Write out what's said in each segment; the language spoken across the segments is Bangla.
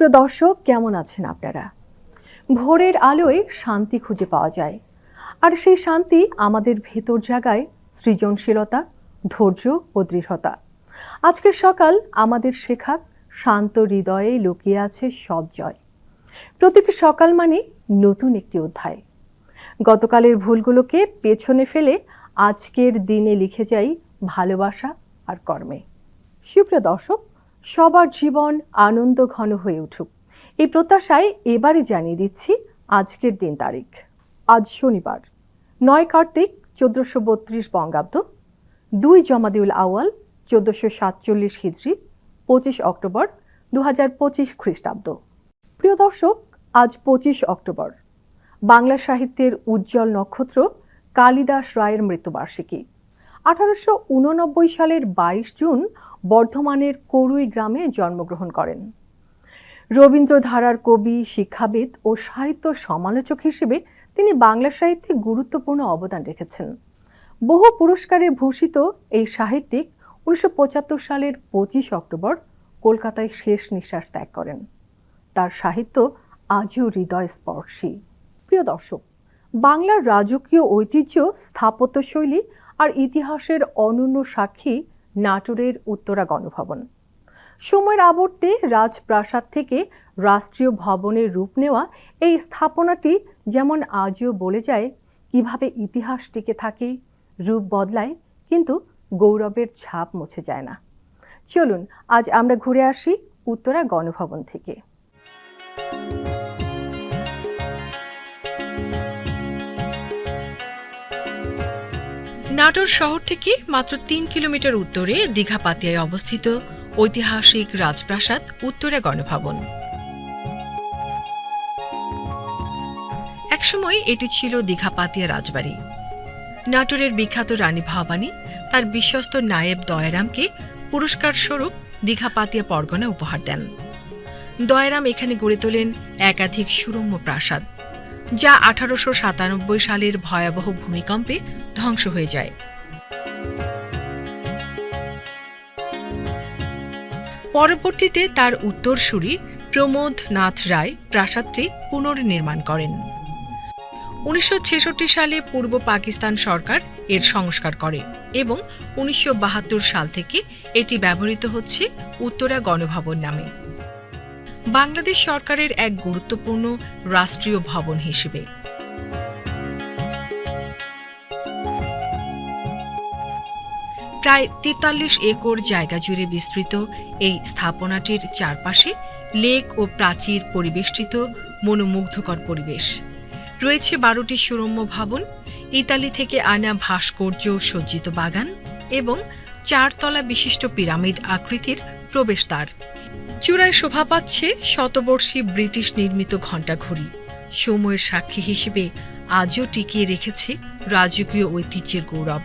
সুপ্রিয় দর্শক, কেমন আছেন আপনারা? ভোরের আলোয় শান্তি খুঁজে পাওয়া যায়। আর সেই শান্তি আমাদের ভেতর জাগায় সৃজনশীলতা, ধৈর্য ও দৃঢ়তা। আজকের সকাল আমাদের শেখাক শান্ত হৃদয়ে লুকিয়ে আছে সব জয়। প্রতিটি সকাল মানে নতুন একটি অধ্যায়। গতকালের ভুলগুলোকে পেছনে ফেলে আজকের দিনে লিখে যাই ভালোবাসা আর কর্মে। সুপ্রিয় দর্শক সবার জীবন আনন্দ ঘন হয়ে উঠুক। এই প্রত্যাশায় এবারে জানিয়ে দিচ্ছি আজকের দিন তারিখ। আজ শনিবার, নয় কার্তিক, চোদ্দোশো বত্রিশ বঙ্গাব্দ, দুই জমাদিউল আউয়াল, চোদ্দোশো সাতচল্লিশ হিজড়ি পঁচিশ অক্টোবর দু হাজার পঁচিশ খ্রিস্টাব্দ। প্রিয় দর্শক, আজ পঁচিশ অক্টোবর। বাংলা সাহিত্যের উজ্জ্বল নক্ষত্র কালিদাস রায়ের মৃত্যুবার্ষিকী। আঠারোশো উননব্বই সালের বাইশ জুন বর্ধমানের করুই গ্রামে জন্মগ্রহণ করেন। রবীন্দ্রধারার কবি, শিক্ষাবিদ ও সাহিত্য সমালোচক হিসেবে তিনি বাংলা সাহিত্যে গুরুত্বপূর্ণ অবদান রেখেছেন। বহু পুরস্কারে ভূষিত এই সাহিত্যিক উনিশশো পঁচাত্তর সালের পঁচিশ অক্টোবর কলকাতায় শেষ নিঃশ্বাস ত্যাগ করেন। তার সাহিত্য আজও হৃদয়স্পর্শী। প্রিয় দর্শক, বাংলার রাজকীয় ঐতিহ্য, স্থাপত্যশৈলী আর ইতিহাসের অনন্য সাক্ষী নাটোরের উত্তরা গণভবন। সময়ের আবর্তে রাজপ্রাসাদ থেকে রাষ্ট্রীয় ভবনের রূপ নেওয়া এই স্থাপনাটি যেমন আজও বলে যায়, কীভাবে ইতিহাস টিকে থাকে, রূপ বদলায়, কিন্তু গৌরবের ছাপ মুছে যায় না। চলুন, আজ আমরা ঘুরে আসি উত্তরা গণভবন থেকে। নাটোর শহর থেকে মাত্র তিন কিলোমিটার উত্তরে দীঘাপাতিয়ায় অবস্থিত ঐতিহাসিক রাজপ্রাসাদ উত্তরা গণভবন। একসময় এটি ছিল দীঘাপাতিয়া রাজবাড়ি। নাটোরের বিখ্যাত রানী ভবানী তার বিশ্বস্ত নায়েব দয়ারামকে পুরস্কার স্বরূপ দীঘাপাতিয়া পরগনা উপহার দেন। দয়ারাম এখানে গড়ে তোলেন একাধিক সুরম্য প্রাসাদ। যা আঠারোশো সাতানব্বই সালের ভয়াবহ ভূমিকম্পে ধ্বংস হয়ে যায়। পরবর্তীতে তার উত্তরসূরি প্রমোদ নাথ রায় প্রাসাদটি পুনর্নির্মাণ করেন। উনিশশো ছেষট্টি সালে পূর্ব পাকিস্তান সরকার এর সংস্কার করে এবং উনিশশো বাহাত্তর সাল থেকে এটি ব্যবহৃত হচ্ছে উত্তরা গণভবন নামে। বাংলাদেশ সরকারের এক গুরুত্বপূর্ণ রাষ্ট্রীয় ভবন হিসেবে। প্রায় তেতাল্লিশ একর জায়গা জুড়ে বিস্তৃত এই স্থাপনাটির চারপাশে লেক ও প্রাচীর পরিবেষ্টিত মনোমুগ্ধকর পরিবেশ। রয়েছে বারোটি সুরম্য ভবন, ইতালি থেকে আনা ভাস্কর্য সজ্জিত বাগান এবং চারতলা বিশিষ্ট পিরামিড আকৃতির প্রবেশদ্বার। চূড়ায় শোভা পাচ্ছে শতবর্ষী ব্রিটিশ নির্মিত ঘণ্টাঘড়ি সময়ের সাক্ষী হিসেবে আজও টিকিয়ে রেখেছে রাজকীয় ঐতিহ্যের গৌরব।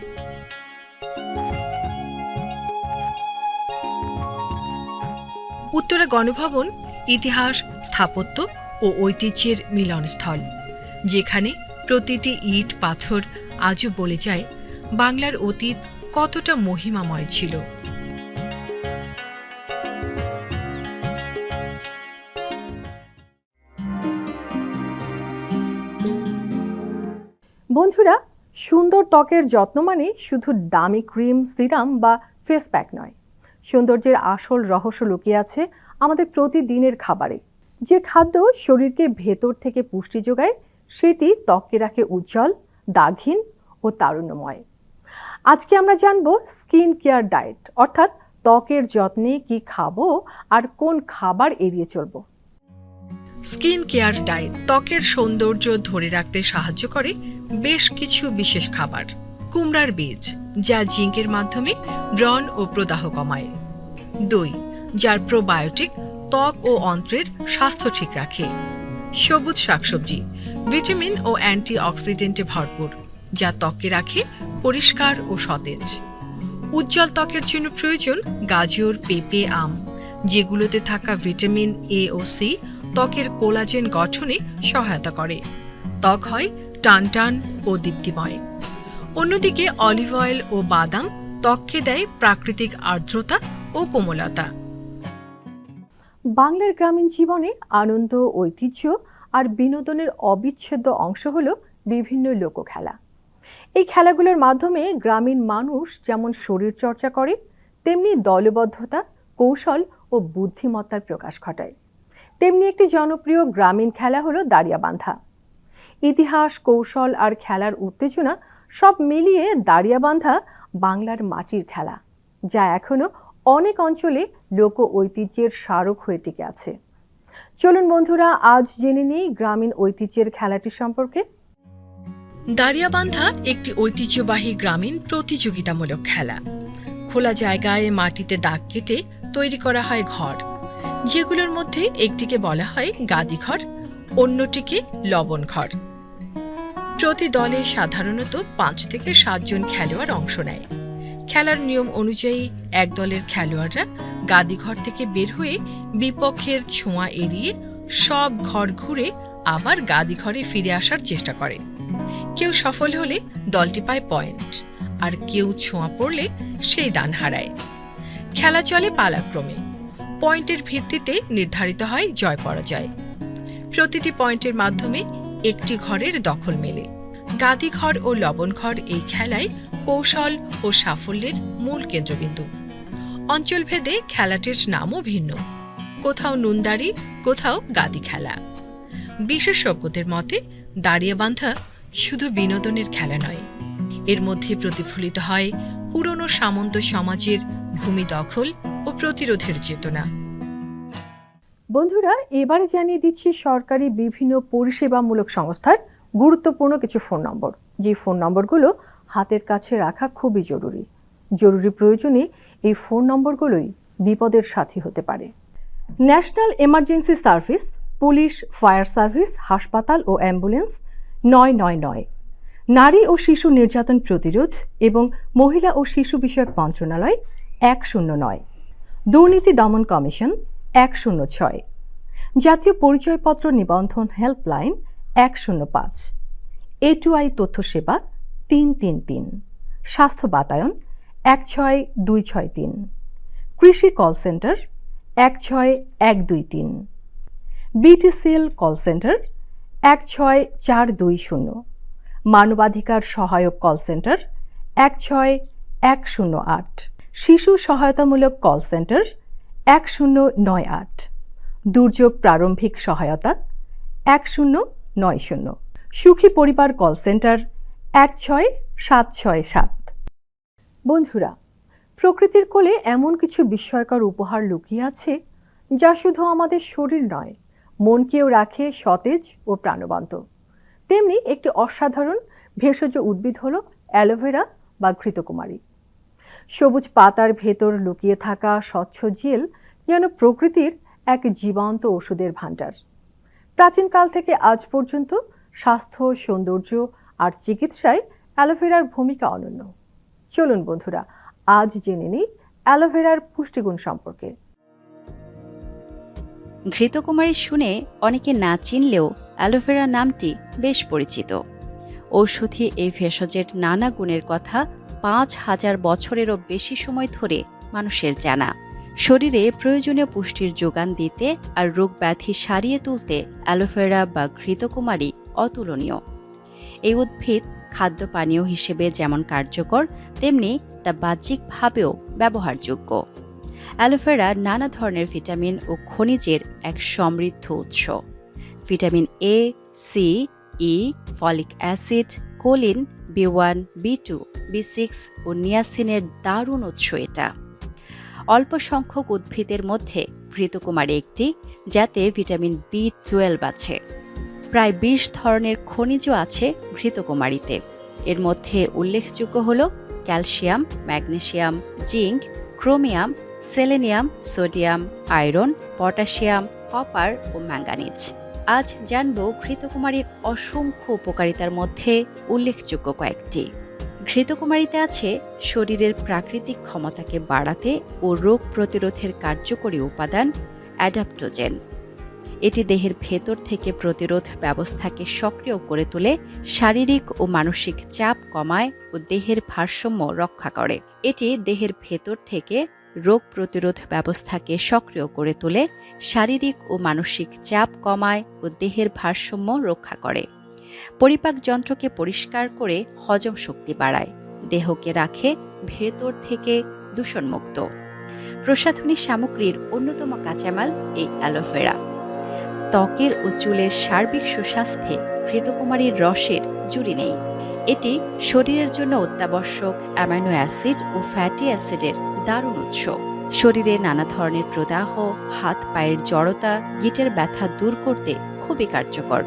উত্তরা গণভবন, ইতিহাস, স্থাপত্য ও ঐতিহ্যের মিলনস্থল, যেখানে প্রতিটি ইট পাথর আজও বলে যায় বাংলার অতীত কতটা মহিমাময় ছিল। সুন্দর ত্বকের যত্ন মানে শুধু দামি ক্রিম, সিরাম বা ফেস প্যাক নয়। সৌন্দর্যের আসল রহস্য লুকিয়ে আছে আমাদের প্রতিদিনের খাবারে। যে খাদ্য শরীরকে ভেতর থেকে পুষ্টি যোগায়, সেটি ত্বককে রাখে উজ্জ্বল, দাগহীন ও তারুণ্যময়। আজকে আমরা জানব স্কিন কেয়ার ডায়েট অর্থাৎ ত্বকের যত্নে কি খাব আর কোন খাবার এড়িয়ে চলবো। স্কিন কেয়ার ডায়েট ত্বকের সৌন্দর্য ধরে রাখতে সাহায্য করে বেশ কিছু বিশেষ খাবার। কুমড়ার বীজ, যা জিঙ্কের মাধ্যমে ব্রণ ও প্রদাহ কমায়। দই, যার প্রোবায়োটিক ত্বক ও অন্ত্রের স্বাস্থ্য ঠিক রাখে। সবুজ শাকসবজি, ভিটামিন ও অ্যান্টিঅক্সিডেন্টে ভরপুর, যা ত্বককে রাখে পরিষ্কার ও সতেজ। উজ্জ্বল ত্বকের জন্য প্রয়োজন গাজর, পেঁপে, আম, যেগুলোতে থাকা ভিটামিন এ ও সি ত্বকের কোলাজেন গঠনে সহায়তা করে। ত্বক হয় টানটান ও দীপ্তিময়। অন্যদিকে অলিভ অয়েল ও বাদাম ত্বককে দেয় প্রাকৃতিক আর্দ্রতা ও কোমলতা। বাংলার গ্রামীণ জীবনে আনন্দ, ঐতিহ্য আর বিনোদনের অবিচ্ছেদ্য অংশ হল বিভিন্ন লোকখেলা। এই খেলাগুলোর মাধ্যমে গ্রামীণ মানুষ যেমন শরীর চর্চা করে, তেমনি দলবদ্ধতা, কৌশল ও বুদ্ধিমত্তার প্রকাশ ঘটায়। তেমনি একটি জনপ্রিয় গ্রামীণ খেলা হলো দাঁড়িয়াবান্ধা। ইতিহাস, কৌশল আর খেলার উত্তেজনা সব মিলিয়ে দাঁড়িয়াবান্ধা বাংলার মাটির খেলা, যা এখনও অনেক অঞ্চলে লোক ঐতিহ্যের স্মারক হয়ে টিকে আছে। চলুন বন্ধুরা, আজ জেনে নিই গ্রামীণ ঐতিহ্যের খেলাটি সম্পর্কে। দাঁড়িয়াবান্ধা একটি ঐতিহ্যবাহী গ্রামীণ প্রতিযোগিতামূলক খেলা। খোলা জায়গায় মাটিতে দাগ কেটে তৈরি করা হয় ঘর। যেগুলোর মধ্যে একটিকে বলা হয় গাদিঘর, অন্যটিকে লবণ ঘর প্রতি দলে সাধারণত পাঁচ থেকে সাতজন খেলোয়াড় অংশ নেয়। খেলার নিয়ম অনুযায়ী এক দলের খেলোয়াড়রা গাদিঘর থেকে বের হয়ে বিপক্ষের ছোঁয়া এড়িয়ে সব ঘর ঘুরে আবার গাদিঘরে ফিরে আসার চেষ্টা করে। কেউ সফল হলে দলটি পায় পয়েন্ট, আর কেউ ছোঁয়া পড়লে সেই দান হারায়। খেলা চলে পালাক্রমে। পয়েন্টের ভিত্তিতে নির্ধারিত হয় জয় পরাজয়। প্রতিটি পয়েন্টের মাধ্যমে একটি ঘরের দখল মেলে। গাদিঘর ও লবণঘর এই খেলায় কৌশল ও সাফল্যের মূল কেন্দ্রবিন্দু। অঞ্চলভেদে খেলাটির নামও ভিন্ন। কোথাও নুনদারি কোথাও গাদি খেলা। বিশেষজ্ঞদের মতে দাঁড়িয়ে বান্ধা শুধু বিনোদনের খেলা নয়। এর মধ্যে প্রতিফলিত হয় পুরনো সামন্ত সমাজের ভূমি দখল ও প্রতিরোধের চেতনা। বন্ধুরা, এবারে জানিয়ে দিচ্ছি সরকারি বিভিন্ন পরিষেবামূলক সংস্থার গুরুত্বপূর্ণ কিছু ফোন নম্বর। যে ফোন নম্বরগুলো হাতের কাছে রাখা খুবই জরুরি। জরুরি প্রয়োজনে এই ফোন নম্বরগুলোই বিপদের সাথী হতে পারে। National emergency service, police, fire service, হাসপাতাল ও অ্যাম্বুলেন্স নয় নয় নয়। নারী ও শিশু নির্যাতন প্রতিরোধ এবং মহিলা ও শিশু বিষয়ক মন্ত্রণালয় এক শূন্য নয়। দুর্নীতি দমন কমিশন এক শূন্য ছয়। জাতীয় পরিচয়পত্র নিবন্ধন হেল্পলাইন এক শূন্য পাঁচ। এটুআই তথ্য সেবা তিন তিন তিন। স্বাস্থ্য বাতায়ন এক ছয় দুই ছয় তিন। কৃষি কল সেন্টার এক ছয় এক দুই তিন। বিটিসিএল কল সেন্টার এক ছয় চার দুই শূন্য। মানবাধিকার সহায়ক কল সেন্টার এক ছয় এক শূন্য আট। শিশু সহায়তামূলক কল সেন্টার এক শূন্য নয় আট। দুর্যোগ প্রারম্ভিক সহায়তা এক শূন্য নয় শূন্য। সুখী পরিবার কল সেন্টার এক ছয় সাত ছয় সাত। বন্ধুরা, প্রকৃতির কোলে এমন কিছু বিস্ময়কর উপহার লুকিয়ে আছে যা শুধু আমাদের শরীর নয়, মনকেও রাখে সতেজ ও প্রাণবন্ত। তেমনি একটি অসাধারণ ভেষজ উদ্ভিদ হলো অ্যালোভেরা বা ঘৃতকুমারী। সবুজ পাতার ভেতর লুকিয়ে থাকা স্বচ্ছ জেল যেন প্রকৃতির এক জীবন্ত ওষুধের ভাণ্ডার। প্রাচীনকাল থেকে আজ পর্যন্ত স্বাস্থ্য, সৌন্দর্য আর চিকিৎসায় অ্যালোভেরার ভূমিকা অনন্য। চলুন বন্ধুরা, আজ জেনে নিই অ্যালোভেরার পুষ্টিগুণ সম্পর্কে। ঘৃতকুমারী শুনে অনেকে না চিনলেও অ্যালোভেরা নামটি বেশ পরিচিত। ঔষধি এই ভেষজের নানা গুণের কথা পাঁচ হাজার বছরেরও বেশি সময় ধরে মানুষের জানা। শরীরে প্রয়োজনীয় পুষ্টির যোগান দিতে আর রোগ ব্যাধি সারিয়ে তুলতে অ্যালোভেরা বা ঘৃতকুমারী অতুলনীয়। এই উদ্ভিদ খাদ্য পানীয় হিসেবে যেমন কার্যকর, তেমনি তা বাহ্যিকভাবেও ব্যবহারযোগ্য। অ্যালোভেরা নানা ধরনের ভিটামিন ও খনিজের এক সমৃদ্ধ উৎস। Vitamin A C E folic acid choline, B one, B two, B six ও নিয়াসিনের দারুণ উৎস এটা। অল্প সংখ্যক উদ্ভিদের মধ্যে ঘৃতকুমারী একটি, যাতে ভিটামিন বি টুয়েলভ আছে। প্রায় বিশ ধরনের খনিজ আছে ঘৃতকুমারীতে এর মধ্যে উল্লেখযোগ্য হল calcium, magnesium, zinc, chromium, selenium, sodium, iron, potassium, copper ও ম্যাঙ্গানিজ। আজ জানব ঘৃতকুমারীর অসংখ্য উপকারিতার মধ্যে উল্লেখযোগ্য কয়েকটি। ঘৃতকুমারীতে আছে শরীরের প্রাকৃতিক ক্ষমতাকে বাড়াতে ও রোগ প্রতিরোধের কার্যকরী উপাদান অ্যাডাপ্টোজেন। এটি দেহের ভেতর থেকে প্রতিরোধ ব্যবস্থাকে সক্রিয় করে তোলে, শারীরিক ও মানসিক চাপ কমায় ও দেহের ভারসাম্য রক্ষা করে। এটি দেহের ভেতর থেকে রোগ প্রতিরোধ ব্যবস্থাকে সক্রিয় করে তোলে, শারীরিক ও মানসিক চাপ কমায় ও দেহের ভারসাম্য রক্ষা করে। পরিপাক যন্ত্রকে পরিষ্কার করে হজম শক্তি বাড়ায়, দেহকে রাখে ভেতর থেকে দূষণমুক্ত। প্রসাধনী সামগ্রীর অন্যতম কাঁচামাল এই অ্যালোভেরা। ত্বকের ও চুলের সার্বিক সুস্বাস্থ্যে ঘৃতকুমারীর রসের জুড়ি নেই। এটি শরীরের জন্য অত্যাবশ্যক অ্যামাইনো অ্যাসিড ও ফ্যাটি অ্যাসিডের দারুণ উৎস। শরীরে নানা ধরনের প্রদাহ, হাত, পায়ের জড়তা, গিটের ব্যথা দূর করতে খুবই কার্যকর।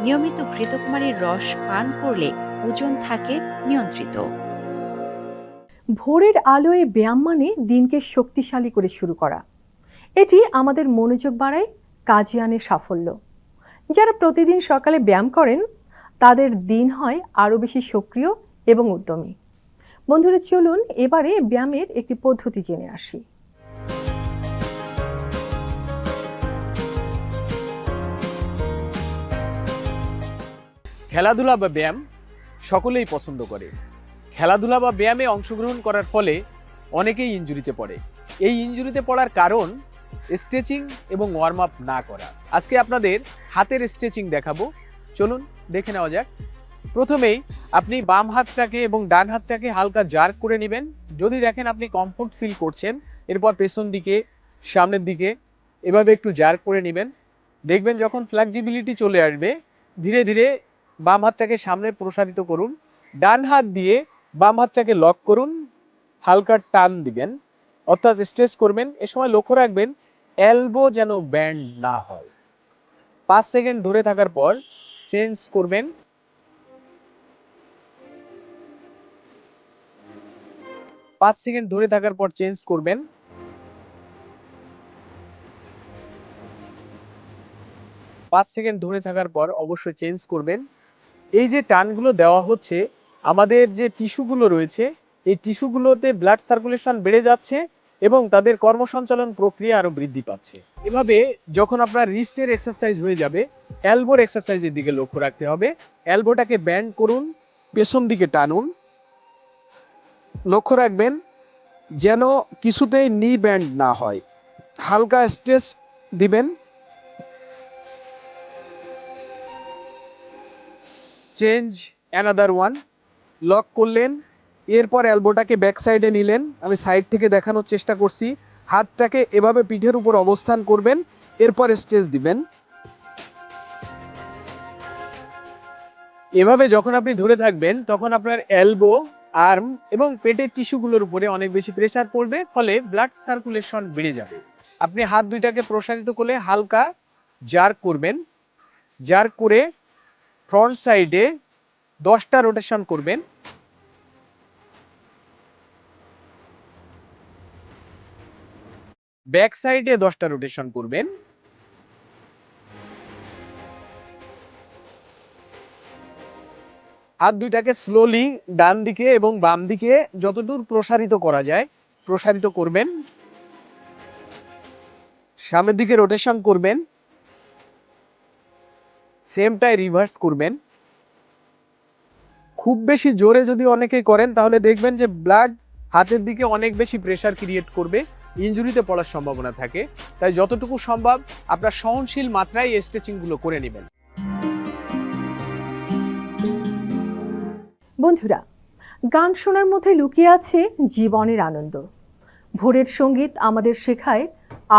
নিয়মিত ঘৃতকুমারীর রস পান করলে ওজন থাকে নিয়ন্ত্রিত। ভোরের আলোয় ব্যায়াম মানে দিনকে শক্তিশালী করে শুরু করা। এটি আমাদের মনোযোগ বাড়ায়, কাজে আনে সাফল্য। যারা প্রতিদিন সকালে ব্যায়াম করেন, তাদের দিন হয় আরও বেশি সক্রিয় এবং উদ্যমী। বন্ধুরা, চলুন এবারে ব্যায়ামের একটি পদ্ধতি জেনে আসি। খেলাধুলা বা ব্যায়াম সকলেই পছন্দ করে। খেলাধুলা বা ব্যায়ামে অংশগ্রহণ করার ফলে অনেকেই ইনজুরিতে পড়ে। এই ইনজুরিতে পড়ার কারণ স্ট্রেচিং এবং ওয়ার্ম আপ না করা। আজকে আপনাদের হাতের স্ট্রেচিং দেখাবো। চলুন দেখে নেওয়া যাক। প্রথমেই আপনি বাম হাতটাকে এবং ডান হাতটাকে হালকা জার্ক করে নেবেন। যদি দেখেন আপনি কমফোর্ট ফিল করছেন, এরপর পেছন দিকে, সামনের দিকে, এভাবে একটু জার্ক করে নেবেন। দেখবেন যখন ফ্লেক্সিবিলিটি চলে আসবে, ধীরে ধীরে বাম হাতটাকে সামনে প্রসারিত করুন। ডান হাত দিয়ে বাম হাতটাকে লক করুন, হালকা টান দিবেন, অর্থাৎ স্ট্রেস করবেন। এ সময় লক্ষ্য রাখবেন এলবো যেন ব্যান্ড না হয়। পাঁচ সেকেন্ড ধরে থাকার পর চেঞ্জ করবেন। পাঁচ সেকেন্ড ধরে থাকার পর চেঞ্জ করবেন। পাঁচ সেকেন্ড ধরে থাকার পর অবশ্যই চেঞ্জ করবেন। এই যে টানগুলো দেওয়া হচ্ছে, আমাদের যে টিস্যুগুলো রয়েছে, এই টিস্যুগুলোতে ব্লাড সার্কুলেশন বেড়ে যাচ্ছে এবং তাদের কর্মসঞ্চালন প্রক্রিয়া আরও বৃদ্ধি পাচ্ছে। এভাবে যখন আপনার রিস্টের এক্সারসাইজ হয়ে যাবে অ্যালবোর এক্সারসাইজের দিকে লক্ষ্য রাখতে হবে। অ্যালবোটাকে ব্যান্ড করুন, পেছন দিকে টানুন। লক্ষ্য রাখবেন যেন কিছুতেই নি ব্যান্ড না হয়। হালকা স্ট্রেস দিবেন। চেঞ্জ অ্যানাদার ওয়ান লক করলেন। এরপর অ্যালবোটাকে ব্যাক সাইডে নিলেন। আমি সাইড থেকে দেখানোর চেষ্টা করছি। হাতটাকে এভাবে পিঠের উপর অবস্থান করবেন। এরপর স্ট্রেচ দিবেন। এভাবে যখন আপনি ধরে থাকবেন, তখন আপনার এলবো আর্ম এবং পেটের টিস্যুগুলোর উপরে অনেক বেশি প্রেসার পড়বে, ফলে ব্লাড সার্কুলেশন বেড়ে যাবে। আপনি হাত দুইটাকে প্রসারিত করলে হালকা জার্ক করবেন। জার করে ফ্রন্ট সাইডে দশটা রোটেশন করবেন। ব্যাক সাইডে দশটা রোটেশন করবেন। হাত দুইটাকে স্লোলি ডান দিকে এবং বাম দিকে যতদূর প্রসারিত করা যায়, প্রসারিত করবেন। সামনের দিকে রোটেশন করবেন। সেমটাই রিভার্স করবেন। খুব বেশি জোরে যদি অনেকে করেন, তাহলে দেখবেন যে ব্লাড হাতের দিকে অনেক বেশি প্রেশার ক্রিয়েট করবে ইনজুরিতে পড়ার সম্ভাবনা থাকে। তাই যতটুকু সম্ভব আপনার সহনশীল মাত্রায় এই স্ট্রেচিংগুলো করে নেবেন। বন্ধুরা, গান শোনার মধ্যে লুকিয়ে আছে জীবনের আনন্দ। ভোরের সংগীত আমাদের শেখায়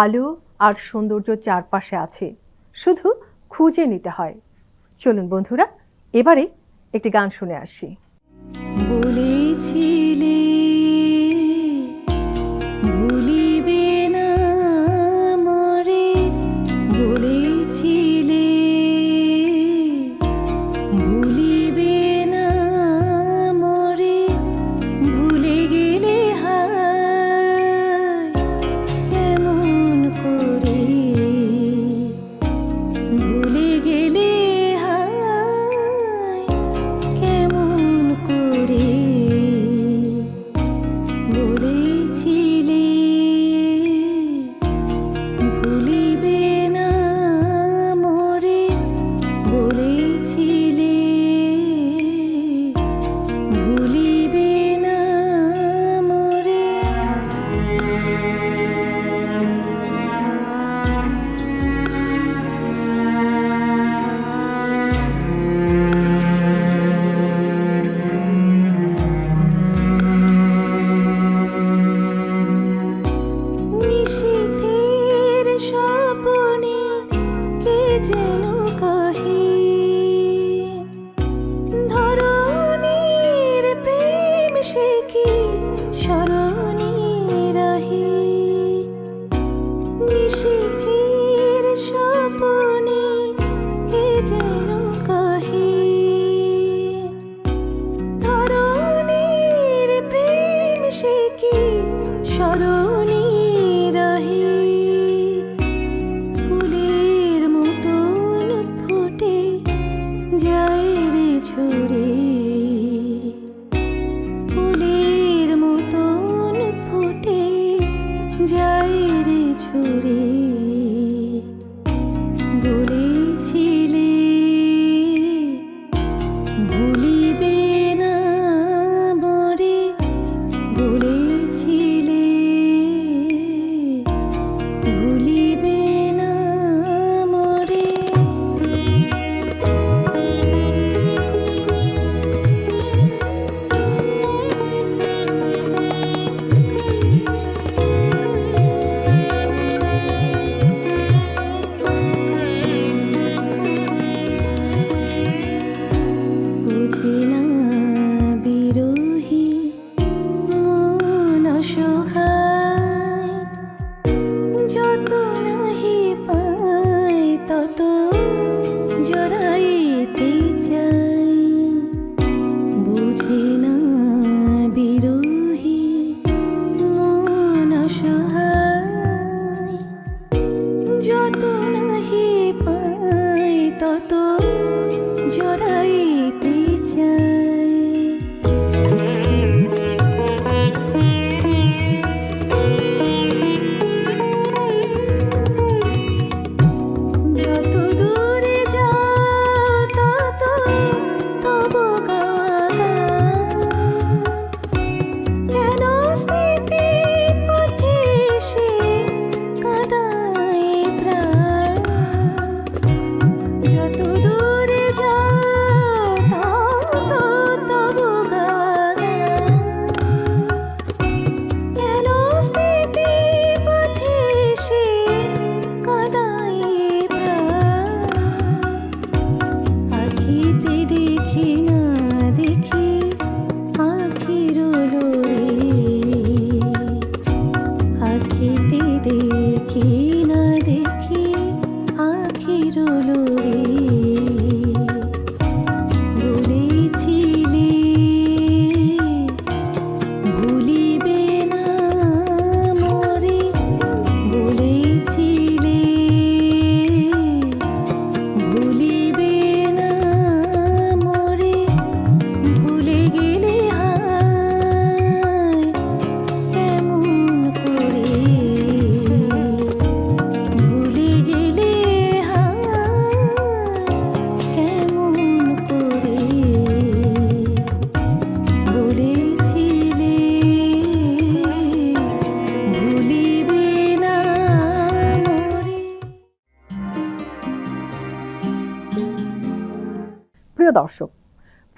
আলো আর সৌন্দর্য চারপাশে আছে, শুধু খুঁজে নিতে হয়। চলুন বন্ধুরা, এবারে একটি গান শুনে আসি। বলেছিলে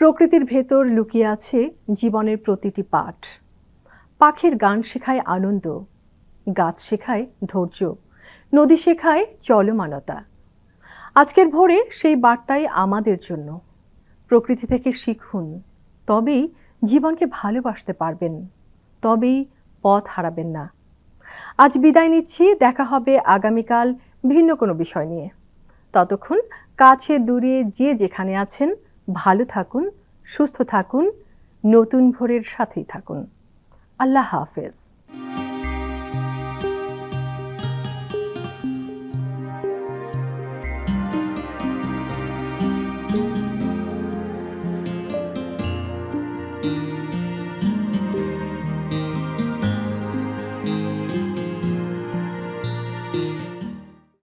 প্রকৃতির ভেতর লুকিয়ে আছে জীবনের প্রতিটি পাঠ। পাখির গান শেখায় আনন্দ, গাছ শেখায় ধৈর্য, নদী শেখায় চলমানতা। আজকের ভোরে সেই বার্তাই আমাদের জন্য। প্রকৃতি থেকে শিখুন, তবেই জীবনকে ভালোবাসতে পারবেন, তবেই পথ হারাবেন না। আজ বিদায় নিচ্ছি, দেখা হবে আগামীকাল ভিন্ন কোনো বিষয় নিয়ে। ততক্ষণ কাছে দূরে যে যেখানে আছেন ভালো থাকুন সুস্থ থাকুন নতুন ভোরের সাথেই থাকুন। আল্লাহ হাফেজ।